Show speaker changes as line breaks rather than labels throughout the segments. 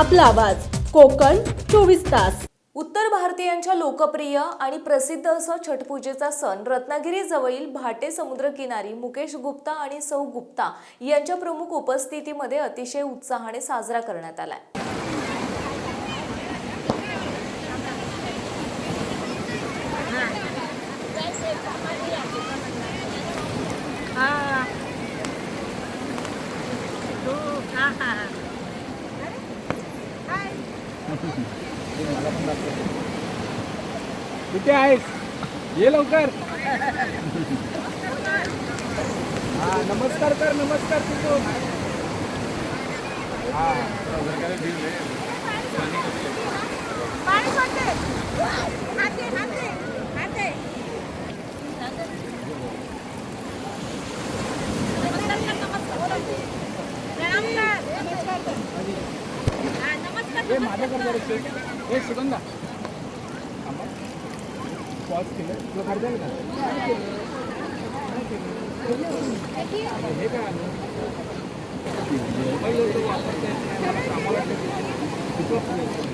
आपला आवाज कोकण चोवीस तास.
उत्तर भारतीयांच्या लोकप्रिय आणि प्रसिद्ध असा छठपूजेचा सण रत्नागिरीजवळील भाटे समुद्रकिनारी मुकेश गुप्ता आणि सौ गुप्ता यांच्या प्रमुख उपस्थितीमध्ये अतिशय उत्साहाने साजरा करण्यात आलाय.
कुठे आहेस. ये लवकर. हा नमस्कार कर नमस्कार तुझो. हे. माझ्याकडे जरा check. हे सुगंधा थांबा. Pause केलं. तुला काढता का? हे काय आलं? मोबाईल वापरता येत नाही. मला कामाला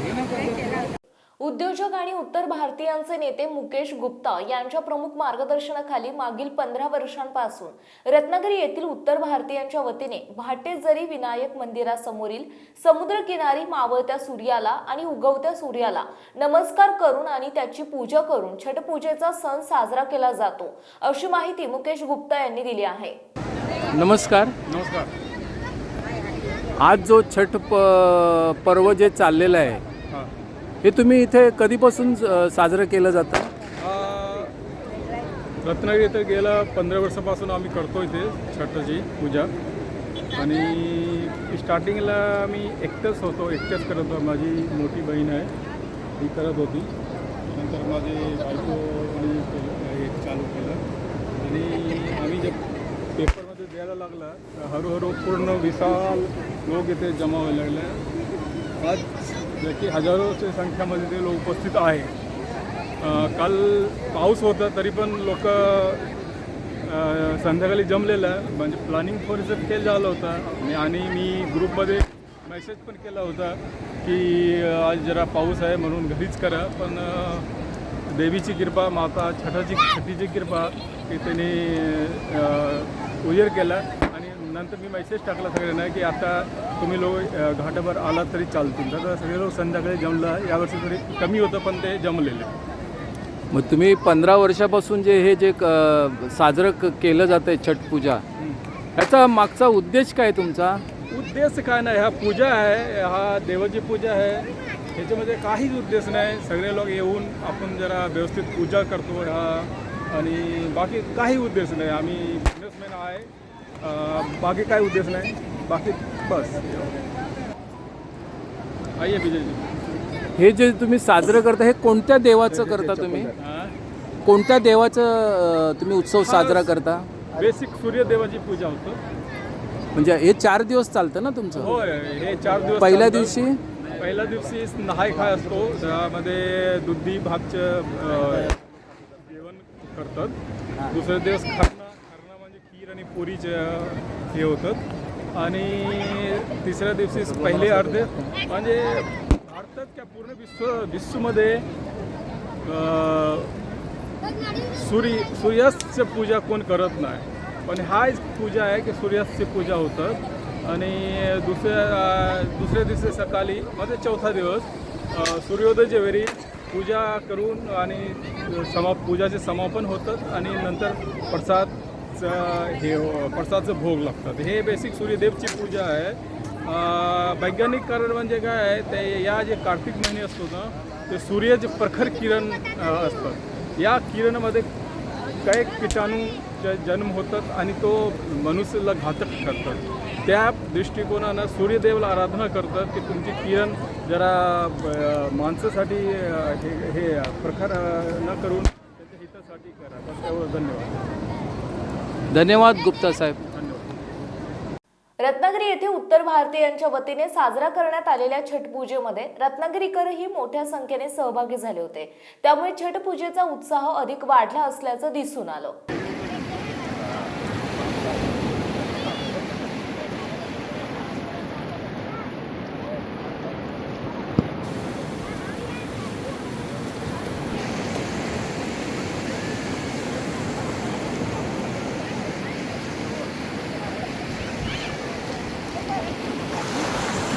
हे ना
उद्योजक आणि उत्तर भारतीयांचे नेते मुकेश गुप्ता यांच्या प्रमुख मार्गदर्शनाखाली मागील पंधरा वर्षांपासून रत्नागिरी येथील उत्तर भारतीयांच्या वतीने भाटेजरी विनायक मंदिरासमोरील समुद्रकिनारी मावळत्या सूर्याला आणि उगवत्या सूर्याला नमस्कार करून आणि त्याची पूजा करून छठपूजेचा सण साजरा केला जातो अशी माहिती मुकेश गुप्ता यांनी दिली आहे.
नमस्कार.
नमस्कार.
आज जो छठ प पर्व जे चाललेलं आहे
हे
तुम्ही इथे कधीपासून साजरं केलं जातं?
रत्नागिरी इथं गेल्या पंधरा वर्षापासून आम्ही करतो इथे छठची पूजा. आणि स्टार्टिंगला मी एकटंच होतो एकटंच करत होतो. माझी मोठी बहीण आहे ती करत होती. नंतर माझे बायको आणि चालू केलं. आणि आम्ही जे पेपरमध्ये द्यायला लागला तर हळूहळू पूर्ण विशाल लोक इथे जमा व्हायला लागले आज की हजारोच्या संख्यामध्ये ते लोक उपस्थित आहे काल पाऊस होता तरी पण लोक संध्याकाळी जमलेलं. आहे म्हणजे प्लॅनिंग थोडंसं केलं झालं होतं. आणि- मी ग्रुपमध्ये मेसेज पण केला होता की आज जरा पाऊस आहे म्हणून घरीच करा. पण देवीची कृपा माता छठाची छठीची कृपा की त्यांनी उजेर केला. नंतर मी मेसेज टाकला सगळ्यांना की आता तुम्ही लोक घाटावर आलात तरी चालतील. तर सगळे लोक संध्याकाळी जमलं. यावर्षी थोडी कमी होतं पण ते जमलेले.
मग तुम्ही पंधरा वर्षापासून जे हे जे साजरं क- केलं जातं आहे छठ पूजा ह्याचा मागचा उद्देश काय तुमचा?
उद्देश काय नाही. हा पूजा आहे हा देवाची पूजा आहे. ह्याच्यामध्ये काहीच उद्देश नाही. सगळे लोक येऊन आपण जरा व्यवस्थित पूजा करतो. हा आणि बाकी काही उद्देश नाही. आम्ही बिझनेसमॅन आहे. बाकी काही उद्देश नाही. बाकी बस. आइए विजयजी.
हे जे तुम्ही साजरं करता हे कोणत्या देवाचं करता तुम्ही? कोणत्या? देवाचं तुम्ही उत्सव साजरा करता?
बेसिक सूर्यदेवाची पूजा होतं.
म्हणजे हे चार दिवस चालतं ना तुमचं?
होय हे चार दिवस
पहिल्या. दिवशी?
पहिल्या दिवशी नहाय खाय असतो. त्यामध्ये दुधी भातचं अ, जेवण करतात. दुसऱ्या दिवस म्हणजे खीर आणि पुरीचं हे होतं. आणि तिसऱ्या दिवशी पहिले अर्धे म्हणजे भारतात क्या पूर्ण विश्व विश्वमध्ये सूर्य सूर्यास्त पूजा कोण करत नाही. पण हा एक पूजा आहे की सूर्यास्त पूजा होतं. आणि दुसऱ्या दुसऱ्या दिवशी सकाळी म्हणजे चौथा दिवस सूर्योदयच्या वेळी पूजा करून आणि समा पूजाचे समापन होतं. आणि नंतर प्रसाद प्रसादचं हे हो, प्रसादचं भोग लागतात. हे बेसिक सूर्यदेवची पूजा आहे. वैज्ञानिक कारण म्हणजे काय आहे ते या जे कार्तिक महिने असतो ना ते सूर्याचे प्रखर किरण असतं असतात. या किरणामध्ये काही किटाणूचे जन्म होतात आणि तो मनुष्याला घातक ठरतात त्या दृष्टिकोनानं सूर्यदेवला आराधना करतात की तुमची किरण जरा माणसासाठी हे हे प्रखर न करून त्याच्या हितासाठी करा. धन्यवाद.
धन्यवाद गुप्ता साहेब.
रत्नागिरी येथे उत्तर भारतीयांच्या वतीने साजरा करण्यात आलेल्या छठ पूजेमध्ये रत्नागिरीकरही मोठ्या संख्येने सहभागी झाले होते. त्यामुळे छठ पूजेचा उत्साह अधिक वाढला असल्याचं दिसून आलं.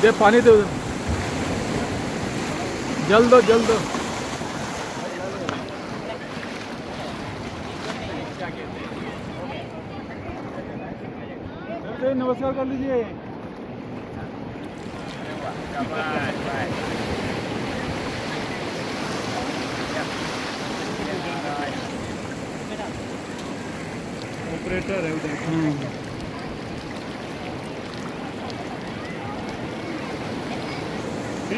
दे पाणी दे जल्द जल्द नमस्कार कर लीजिए। ऑपरेटर है उधर।